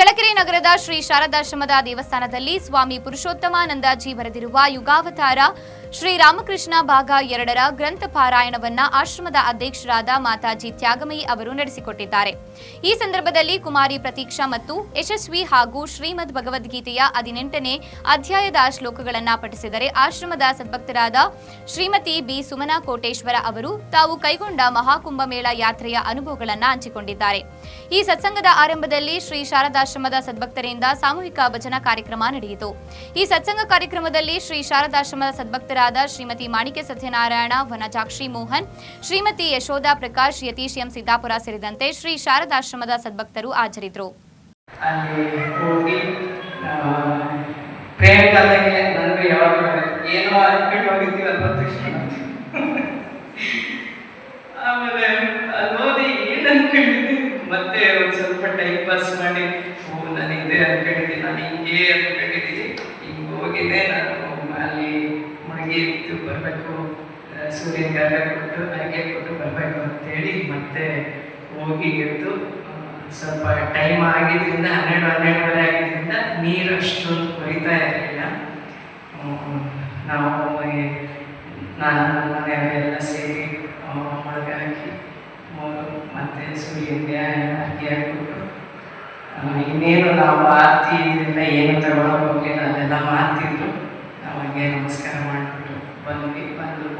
ನಗರದ ಶ್ರೀ ಶಾರದಾಶ್ರಮದ ದೇವಸ್ಥಾನದಲ್ಲಿ ಸ್ವಾಮಿ ಪುರುಷೋತ್ತಮಾನಂದಜಿ ಬರೆದಿರುವ ಯುಗಾವತಾರ ಶ್ರೀ ರಾಮಕೃಷ್ಣ ಭಾಗ ಎರಡರ ಗ್ರಂಥ ಪಾರಾಯಣವನ್ನ ಆಶ್ರಮದ ಅಧ್ಯಕ್ಷರಾದ ಮಾತಾಜಿ ತ್ಯಾಗಮಯಿ ಅವರು ನಡೆಸಿಕೊಟ್ಟಿದ್ದಾರೆ. ಈ ಸಂದರ್ಭದಲ್ಲಿ ಕುಮಾರಿ ಪ್ರತೀಕ್ಷಾ ಮತ್ತು ಯಶಸ್ವಿ ಹಾಗೂ ಶ್ರೀಮದ್ ಭಗವದ್ಗೀತೆಯ ಹದಿನೆಂಟನೇ ಅಧ್ಯಾಯದ ಶ್ಲೋಕಗಳನ್ನು ಪಠಿಸಿದರೆ ಆಶ್ರಮದ ಸದ್ಭಕ್ತರಾದ ಶ್ರೀಮತಿ ಬಿ ಸುಮನಾ ಕೋಟೇಶ್ವರ ಅವರು ತಾವು ಕೈಗೊಂಡ ಮಹಾಕುಂಭ ಮೇಳ ಯಾತ್ರೆಯ ಅನುಭವಗಳನ್ನು ಹಂಚಿಕೊಂಡಿದ್ದಾರೆ. ಈ ಸತ್ಸಂಗದ ಆರಂಭದಲ್ಲಿ ಶ್ರೀ ಶಾರದಾಶ್ರಮದ ಸದ್ಭಕ್ತರಿಂದ ಸಾಮೂಹಿಕ ಭಜನಾ ಕಾರ್ಯಕ್ರಮ ನಡೆಯಿತು. ಈ ಸತ್ಸಂಗ ಕಾರ್ಯಕ್ರಮದಲ್ಲಿ ಶ್ರೀ ಶಾರದಾಶ್ರಮದ ಸದ್ಭಕ್ತರಾದ ಶ್ರೀಮತಿ ಮಾಣಿಕೆ ಸತ್ಯನಾರಾಯಣ, ವನಜಾಕ್ಷಿ ಮೋಹನ್, ಶ್ರೀಮತಿ ಯಶೋಧ ಪ್ರಕಾಶ್, ಯತೀಶ್ ಎಂ ಸಿದ್ದಾಪುರ ಸೇರಿದಂತೆ ಶ್ರೀ ಶಾರದಾಶ್ರಮದ ಸದ್ಭಕ್ತರು ಹಾಜರಿದ್ದರು. ಮತ್ತೆ ಒಂದು ಸ್ವಲ್ಪ ಟೈಮ್ ಪಾಸ್ ಮಾಡಿ, ಓ ನಾನು ಇದೇ ಅನ್ಕೊಂಡಿದ್ದೀನಿ, ನಾನು ಹಿಂಗೆ ಅನ್ಕೊಂಡಿದ್ದೀನಿ, ಹಿಂಗೆ ಹೋಗಿದ್ದೆ ನಾನು. ಮುಳುಗಿ ಇತ್ತು. ಬರಬೇಕು ಸೂರ್ಯನಿಗೆ ಅರ್ಘ್ಯ ಕೊಟ್ಟು ಅರ್ಘ್ಯ ಕೊಟ್ಟು ಬರಬೇಕು ಅಂತೇಳಿ ಮತ್ತೆ ಹೋಗಿ ಎದ್ದು ಸ್ವಲ್ಪ ಟೈಮ್ ಆಗಿದ್ದರಿಂದ ಹನ್ನೆರಡು, ಹನ್ನೆರಡುವರೆ ಆಗಿದ್ದರಿಂದ ನೀರು ಅಷ್ಟೊಂದು ಕೊರಿತಾ ಇರಲಿಲ್ಲ. ನಾವು ನಾನು ಮನೆಯವರೆಲ್ಲ ಸೇರಿ ಮೊಳಗೆ ಹಾಕಿ ಮತ್ತು ಸೂರ್ಯನಿಗೆ ಅಕ್ಕಿ ಹಾಕ್ಬಿಟ್ಟು ಇನ್ನೇನು ನಾವು ಆರತಿ ಇದರಿಂದ ಏನು ತಗೊಳಕ್ ಹೋಗಿ ಅದೆಲ್ಲ ಮಾಡ್ತಿದ್ರು ಅವರಿಗೆ ನಮಸ್ಕಾರ ಮಾಡಿಬಿಟ್ಟು ಬಂದ್ವಿ. ಬಂದು